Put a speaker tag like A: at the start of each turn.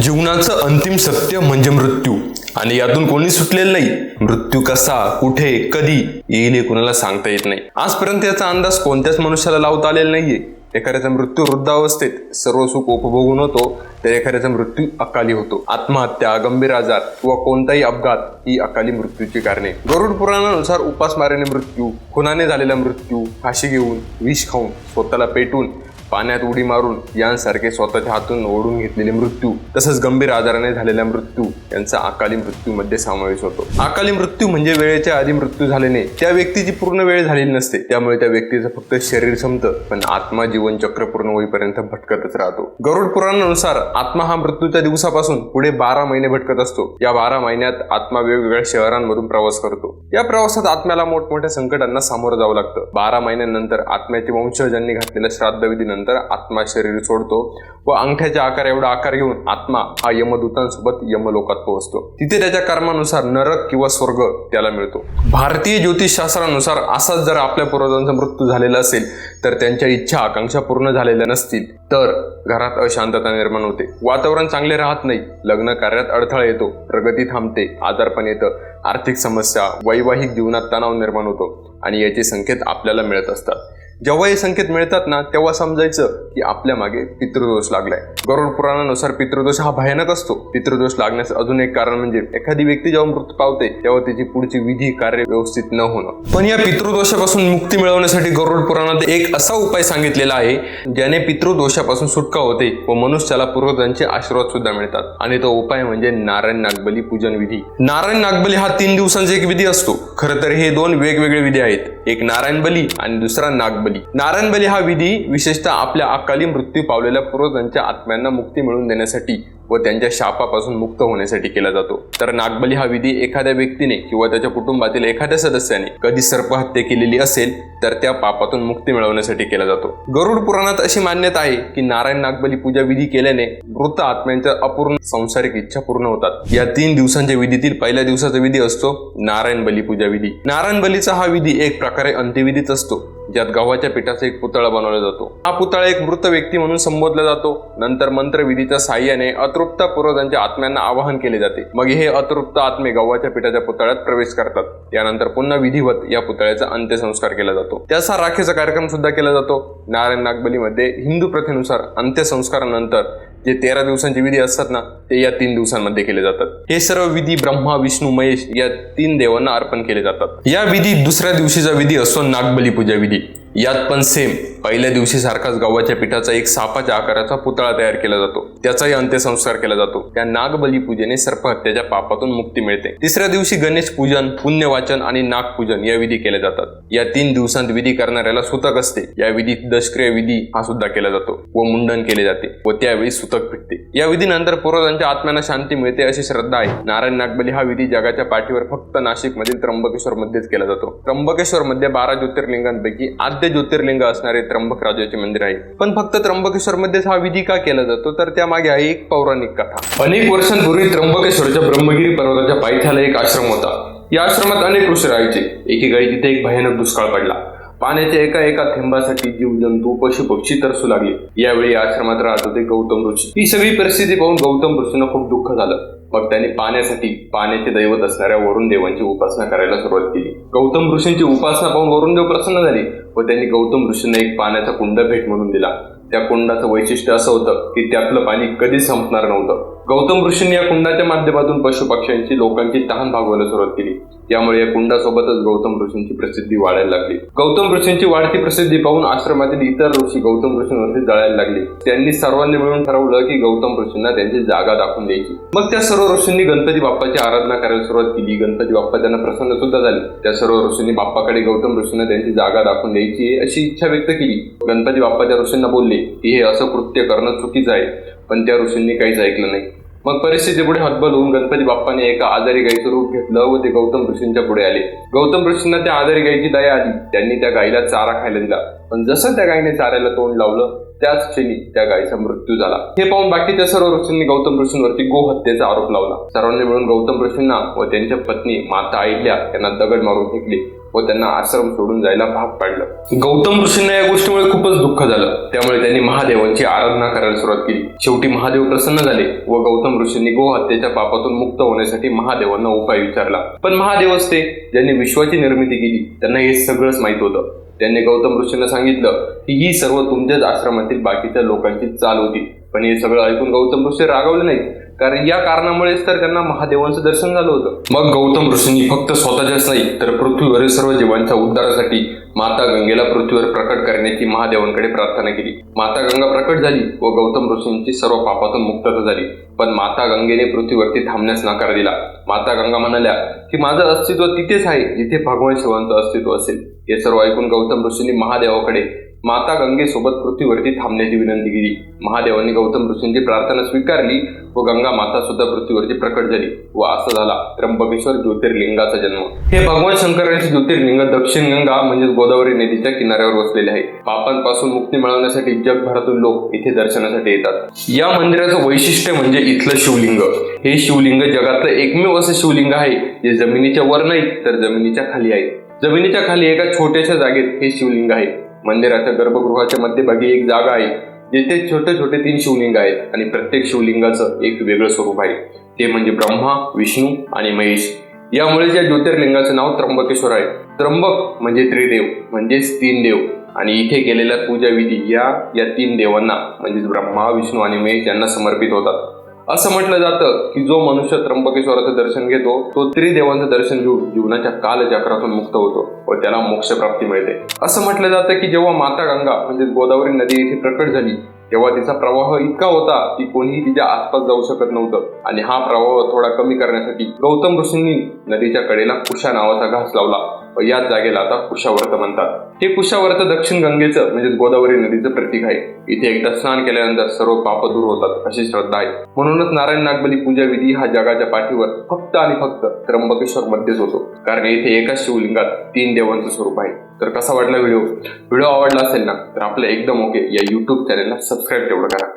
A: जीवनाचं अंतिम सत्य म्हणजे मृत्यू. आणि यातून कोणी सुटलेलं नाही. मृत्यू कसा कुठे कधी येईल हे कुणाला सांगता येत नाही. आजपर्यंत याचा अंदाज कोणत्याच मनुष्याला लावता आलेला नाहीये. एखाद्याचा मृत्यू वृद्धावस्थेत सर्व सुख उपभोगून होतो तर एखाद्याचा मृत्यू अकाली होतो. आत्महत्या गंभीर आजार किंवा कोणताही अपघात ही अकाली मृत्यूची कारणे. गरुड पुराणानुसार उपासमारीने मृत्यू खुनाने झालेला मृत्यू फाशी घेऊन विष खाऊन स्वतःला पेटून पाण्यात उडी मारून यांसारखे स्वतःच्या हातून ओढून घेतलेले मृत्यू तसंच गंभीर आजाराने झालेला मृत्यू यांचा अकाली मृत्यूमध्ये समावेश होतो. अकाली मृत्यू म्हणजे वेळेच्या आधी मृत्यू झाल्याने त्या व्यक्तीची पूर्ण वेळ झालेली नसते. त्यामुळे त्या व्यक्तीचं फक्त शरीर संपतं पण आत्मा जीवन चक्र पूर्ण होईपर्यंत भटकतच राहतो. गरुड पुराणानुसार आत्मा हा मृत्यूच्या दिवसापासून पुढे बारा महिने भटकत असतो. या बारा महिन्यात आत्मा वेगवेगळ्या शहरांमधून प्रवास करतो. या प्रवासात आत्म्याला मोठमोठ्या संकटांना सामोरं जावं लागतं. बारा महिन्यानंतर आत्म्याचे वंशजांनी घातलेल्या श्राद्धविधीनंतर आत्मा शरीर सोडतो व अंगठ्याच्या आकार एवढा आकार घेऊन आत्मा हा यमदूतांसोबत यमलोकात पोहोचतो. तिथे त्याच्या कर्मानुसार नरक किंवा स्वर्ग त्याला मिळतो. भारतीय ज्योतिषशास्त्रानुसार असाच जर आपल्या पूर्वजांचा मृत्यू झालेला असेल तर त्यांच्या इच्छा आकांक्षा पूर्ण झालेल्या नसतील तर घरात अशांतता निर्माण होते. वातावरण चांगले राहत नाही. लग्न कार्यात अडथळा येतो. प्रगती थांबते. आजारपण येतं. आर्थिक समस्या वैवाहिक जीवनात तणाव निर्माण होतो. आणि याचे संकेत आपल्याला मिळत असतात. जेव्हा हे संकेत मिळतात ना तेव्हा समजायचं की आपल्या मागे पितृदोष लागलाय. गरुड पुराणानुसार पितृदोष हा भयानक असतो. पितृदोष लागण्याचं अजून एक कारण म्हणजे एखादी व्यक्ती जेव्हा मृत्यू पावते तेव्हा त्याची पुढची विधी कार्य व्यवस्थित न होणं. पण या पितृदोषापासून मुक्ती मिळवण्यासाठी गरुड पुराणात एक असा उपाय सांगितलेला आहे ज्याने पितृदोषापासून सुटका होते व मनुष्याला पूर्वजांचे आशीर्वाद सुद्धा मिळतात. आणि तो उपाय म्हणजे नारायण नागबली पूजन विधी. नारायण नागबली हा तीन दिवसांचा एक विधी असतो. खरं तर हे दोन वेगवेगळे विधी आहेत. एक नारायण बली आणि दुसरा नागबली. नारायण बली हा विधी विशेषतः आपल्या अकाली मृत्यू पावलेल्या पूर्वजांच्या आत्म्यांना मुक्ती मिळवून देण्यासाठी. व त्यांच्या शापापासून मुक्त होण्यासाठी केला जातो. तर नागबली हा विधी एखाद्या व्यक्तीने किंवा त्याच्या कुटुंबातील एखाद्या सदस्याने कधी सर्पहत्या केलेली असेल तर त्या पापातून मुक्ती मिळवण्यासाठी केला जातो. गरुड पुराणात अशी मान्यता आहे की नारायण नागबली पूजा विधी केल्याने मृत आत्म्यांच्या अपूर्ण संसारिक इच्छा पूर्ण होतात. या तीन दिवसांच्या विधीतील पहिल्या दिवसाचा विधी असतो नारायण बली पूजा विधी. नारायण बलीचा हा विधी एक प्रकारे अंत्यविधीच असतो. ज्यात गव्हाच्या पिठाचा एक पुतळा बनवला जातो. हा पुतळा एक मृत व्यक्ती म्हणून संबोधला जातो. नंतर मंत्रविधीच्या साह्याने अतृप्त पूर्वजांच्या आत्म्यांना आवाहन केले जाते. मग हे अतृप्त आत्मे गव्हाच्या पिठाच्या पुतळ्यात प्रवेश करतात. त्यानंतर पुन्हा विधिवत या पुतळ्याचा अंत्यसंस्कार केला जातो. त्याचा राखेचा कार्यक्रम सुद्धा केला जातो. नारायण नागबलीमध्ये हिंदू प्रथेनुसार अंत्यसंस्कारानंतर जे तेरा दिवसांचे विधी असतात ना ते या तीन दिवसांमध्ये केले जातात. हे सर्व विधी ब्रह्मा विष्णू महेश या तीन देवांना अर्पण केले जातात. या विधी दुसऱ्या दिवशीचा विधी असतो नागबली पूजा विधी. यात पण सेम पहिल्या दिवशी सारखाच गव्हाच्या पिठाचा एक सापाच्या आकाराचा पुतळा तयार केला जातो. त्याचाही अंत्यसंस्कार केला जातो. त्या नागबली पूजेने सर्पहत्याच्या पापातून मुक्ती मिळते. तिसऱ्या दिवशी गणेश पूजन पुण्यवाचन आणि नागपूजन या विधी केल्या जातात. या तीन दिवसांत विधी करणाऱ्याला सुतक असते. या विधीत दशक्रिय विधी हा सुद्धा केला जातो व मुंडन केले जाते व त्यावेळी सुतक फिटते या विधीनंतर पूर्वजांच्या आत्म्यांना शांती मिळते अशी श्रद्धा आहे. नारायण नागबली हा विधी जगाच्या पाठीवर फक्त नाशिक मधील त्र्यंबकेश्वर मध्येच केला जातो. त्र्यंबकेश्वर मध्ये बारा ज्योतिर्लिंगांपैकी आद्य ज्योतिर्लिंग असणारे त्र्यंबक राजाचे मंदिर आहे. पण फक्त त्र्यंबकेश्वर मध्येच हा विधी का केला जातो? तर त्यामागे आहे एक पौराणिक कथा. अनेक वर्षांपूर्वी त्र्यंबकेश्वरच्या ब्रह्मगिरी पर्वताच्या पायथ्याला एक आश्रम होता. या आश्रमात अनेक ऋषी राहायचे. एकेकाळी तिथे एक भयानक दुष्काळ पडला. पाण्याच्या एका एका थेंबासाठी जीवजंतू पशु पक्षी तरसू लागले. यावेळी आश्रमात राहत होते गौतम ऋषी. ही सगळी परिस्थिती पाहून गौतम ऋषींना खूप दुःख झालं. मग त्यांनी पाण्यासाठी पाण्याचे दैवत असणाऱ्या वरुण देवांची उपासना करायला सुरुवात केली. गौतम ऋषींची उपासना पाहून वरुण देव प्रसन्न झाले व त्यांनी गौतम ऋषींना एक पाण्याचा कुंड भेट म्हणून दिला. त्या कुंडाचं वैशिष्ट्य असं होतं की त्यातलं पाणी कधीच संपणार नव्हतं. गौतम ऋषींनी या कुंडाच्या माध्यमातून पशुपक्ष्यांची लोकांची तहान भागवायला सुरुवात केली. यामुळे या कुंडासोबतच गौतम ऋषींची प्रसिद्धी वाढायला लागली. गौतम ऋषींची वाढती प्रसिद्धी पाहून आश्रमातील इतर ऋषी गौतम ऋषींवरती जळायला लागले. त्यांनी सर्वांनी मिळून ठरवलं की गौतम ऋषींना त्यांची जागा दाखवून द्यायची. मग त्या सर्व ऋषींनी गणपती बाप्पाची आराधना करायला सुरुवात केली. गणपती बाप्पा त्यांना प्रसन्न सुद्धा झाले. त्या सर्व ऋषींनी बाप्पाकडे गौतम ऋषींना त्यांची जागा दाखवून द्यायची अशी इच्छा व्यक्त केली. गणपती बाप्पा त्या ऋषींना बोलले की हे असं कृत्य करणं चुकीचं आहे. पण त्या ऋषींनी काहीच ऐकलं नाही. मग परिस्थिती पुढे हतबल होऊन गणपती बाप्पाने एका आजारी गायीचं रूप घेतलं व ते गौतम ऋषींच्या पुढे आले. गौतम ऋषींना त्या आजारी गायीची दया आली. त्यांनी त्या गायीला चारा खायला दिला. पण जसं त्या गायीने चाऱ्याला तोंड लावलं त्याच क्षणी त्या गायीचा मृत्यू झाला. हे पाहून बाकीच्या सर्व ऋषींनी गौतम ऋषींवरती गोहत्येचा आरोप लावला. सर्वांनी मिळून गौतम ऋषींना व त्यांच्या पत्नी माता आईल्या यांना दगड मारून फेकली. व त्यांना आश्रम सोडून जायला भाग पाडलं. गौतम ऋषींना या गोष्टीमुळे खूपच दुःख झालं. त्यामुळे त्यांनी महादेवांची आराधना करायला सुरुवात केली. शेवटी महादेव प्रसन्न झाले व गौतम ऋषींनी गोहत्येच्या पापातून मुक्त होण्यासाठी महादेवांना उपाय विचारला. पण महादेव असते ज्यांनी विश्वाची निर्मिती केली त्यांना हे सगळंच माहीत होतं. त्यांनी गौतम ऋषींना सांगितलं की ही सर्व तुमच्याच आश्रमातील बाकीच्या लोकांची चाल होती. पण हे सगळं ऐकून गौतम ऋषी रागावले नाहीत. कारण या कारणामुळेच तर त्यांना महादेवांचं दर्शन झालं होतं. मग गौतम ऋषींनी फक्त स्वतःच्याच नाही तर पृथ्वीवरील सर्व जीवांच्या उद्धारासाठी माता गंगेला पृथ्वीवर प्रकट करण्याची महादेवांकडे प्रार्थना केली. माता गंगा प्रकट झाली व गौतम ऋषींची सर्व पापातून मुक्तता झाली. पण माता गंगेने पृथ्वीवरती थांबण्यास नकार दिला. माता गंगा म्हणाल्या की माझं अस्तित्व तिथेच आहे जिथे भगवान शिवांचं अस्तित्व असेल. हे सर्व ऐकून गौतम ऋषींनी महादेवाकडे माता गंगेसोबत पृथ्वीवरती थांबण्याची विनंती केली. महादेवांनी गौतम ऋषींची प्रार्थना स्वीकारली व गंगा माता सुद्धा पृथ्वीवरती प्रकट झाली व असं झाला त्र्यंबकेश्वर ज्योतिर्लिंगाचा जन्म. हे भगवान शंकरांचे ज्योतिर्लिंग दक्षिण गंगा म्हणजेच गोदावरी नदीच्या किनाऱ्यावर वसलेले आहे. पापांपासून मुक्ती मिळवण्यासाठी जगभरातून लोक इथे दर्शनासाठी येतात. या मंदिराचं वैशिष्ट्य म्हणजे इथलं शिवलिंग. हे शिवलिंग जगातलं एकमेव असं शिवलिंग आहे जे जमिनीच्या वर नाही तर जमिनीच्या खाली आहे. जमिनीच्या खाली एका छोट्याशा जागेत हे शिवलिंग आहे. मंदिराच्या गर्भगृहाच्या मध्यभागी एक जागा आहे जिथे छोटे छोटे तीन शिवलिंग आहेत आणि प्रत्येक शिवलिंगाचं एक वेगळं स्वरूप आहे. ते म्हणजे ब्रह्मा विष्णू आणि महेश. यामुळे या ज्योतिर्लिंगाचं नाव त्र्यंबकेश्वर आहे. त्र्यंबक म्हणजे त्रिदेव म्हणजेच तीन देव. आणि इथे केलेल्या पूजाविधी या या तीन देवांना म्हणजेच ब्रह्मा विष्णू आणि महेश यांना समर्पित होतात. असं म्हटलं जातं की जो मनुष्य त्र्यंबकेश्वराचं दर्शन घेतो तो त्रिदेवांचं दर्शन घेऊन जीवनाच्या कालचक्रातून मुक्त होतो व त्याला मोक्षप्राप्ती मिळते. असं म्हटलं जातं की जेव्हा माता गंगा म्हणजे गोदावरी नदी इथे प्रकट झाली तेव्हा तिचा प्रवाह इतका होता की कोणीही तिच्या आसपास जाऊ शकत नव्हतं. आणि हा प्रवाह थोडा कमी करण्यासाठी गौतम ऋषींनी नदीच्या कडेला कुशा नावाचा घास लावला. याच जागेला आता कुशावर्त म्हणतात. हे कुशावर्त दक्षिण गंगेचं म्हणजे गोदावरी नदीचं प्रतीक आहे. इथे एकदा स्नान केल्यानंतर सर्व पाप दूर होतात अशी श्रद्धा आहे. म्हणूनच नारायण नागबली पूजा विधी हा जगाच्या पाठीवर फक्त आणि फक्त त्र्यंबकेश्वर मध्येच होतो. कारण येथे एकाच शिवलिंगात तीन देवांचं स्वरूप आहे. तर कसा वाटला व्हिडिओ? व्हिडिओ आवडला असेल ना तर आपलं एकदम ओके. या युट्यूब चॅनलला सबस्क्राईब तेवढं करा.